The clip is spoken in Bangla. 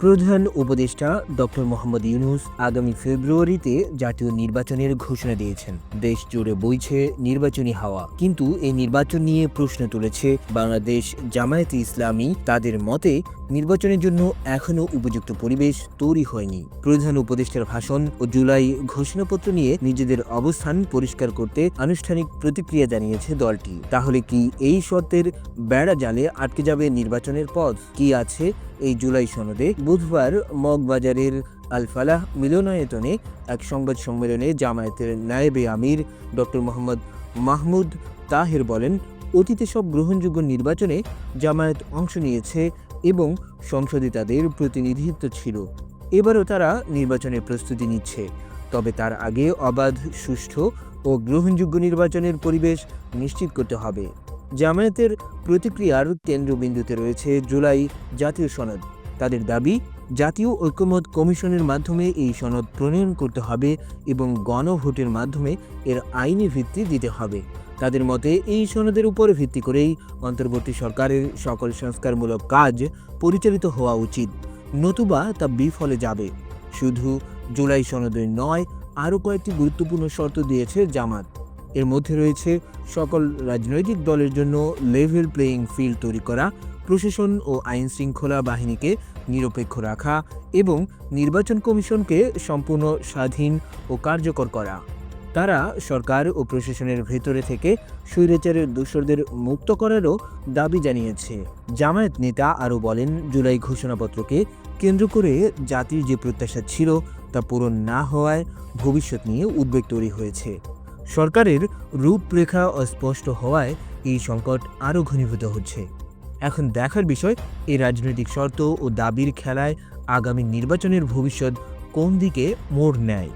প্রধান উপদেষ্টা ডক্টর মোহাম্মদ ইউনুস আগামী ফেব্রুয়ারিতে জাতীয় নির্বাচনের ঘোষণা দিয়েছেন। দেশ জুড়ে বইছে নির্বাচনী হাওয়া। কিন্তু এই নির্বাচন নিয়ে প্রশ্ন তুলেছে বাংলাদেশ জামায়াতে ইসলামী। তাদের মতে, নির্বাচনের জন্য এখনও উপযুক্ত পরিবেশ তৈরি হয়নি। প্রধান উপদেষ্টার ভাষণ ও জুলাই ঘোষণাপত্র নিয়ে নিজেদের অবস্থান পরিষ্কার করতে আনুষ্ঠানিক প্রতিক্রিয়া জানিয়েছে দলটি। তাহলে কি এই শর্তের বেড়া জালে আটকে যাবে নির্বাচনের পথ? কি আছে? এই জুলাই সনদে বুধবার মগবাজারের আলফালাহ মিলনায়তনে এক সংবাদ সম্মেলনে জামায়াতের নায়েবে আমির ডক্টর মোহাম্মদ মাহমুদ তাহের বলেন, অতীতে সব গ্রহণযোগ্য নির্বাচনে জামায়াত অংশ নিয়েছে এবং সংসদে তাদের প্রতিনিধিত্ব ছিল। এবারও তারা নির্বাচনের প্রস্তুতি নিচ্ছে। তবে তার আগে অবাধ, সুষ্ঠু ও গ্রহণযোগ্য নির্বাচনের পরিবেশ নিশ্চিত করতে হবে। জামায়াতের প্রতিক্রিয়ার কেন্দ্রবিন্দুতে রয়েছে জুলাই জাতীয় সনদ। তাদের দাবি, জাতীয় ঐক্যমত কমিশনের মাধ্যমে এই সনদ প্রণয়ন করতে হবে এবং গণভোটের মাধ্যমে এর আইনি ভিত্তি দিতে হবে। তাদের মতে, এই সনদের উপর ভিত্তি করেই অন্তর্বর্তী সরকারের সকল সংস্কারমূলক কাজ পরিচালিত হওয়া উচিত। নতুবা তা বিফলে যাবে। শুধু জুলাই সনদে নয়, আরও কয়েকটি গুরুত্বপূর্ণ শর্ত দিয়েছে জামাত। এর মধ্যে রয়েছে সকল রাজনৈতিক দলের জন্য লেভেল প্লেয়িং ফিল্ড তৈরি করা, প্রশাসন ও আইন শৃঙ্খলা বাহিনীকে নিরপেক্ষ রাখা এবং নির্বাচন কমিশনকে সম্পূর্ণ স্বাধীন ও কার্যকর করা। তারা সরকার ও প্রশাসনের ভেতরে থেকে স্বৈরাচারের দোসরদের মুক্ত করারও দাবি জানিয়েছে। জামায়াত নেতা আরও বলেন, জুলাই ঘোষণাপত্রকে কেন্দ্র করে জাতির যে প্রত্যাশা ছিল তা পূরণ না হওয়ায় ভবিষ্যৎ নিয়ে উদ্বেগ তৈরি হয়েছে। সরকারের রূপরেখা অস্পষ্ট হওয়ায় এই সংকট আরও ঘনীভূত হচ্ছে। এখন দেখার বিষয়, এই রাজনৈতিক শর্ত ও দাবির খেলায় আগামী নির্বাচনের ভবিষ্যৎ কোন দিকে মোড় নেয়?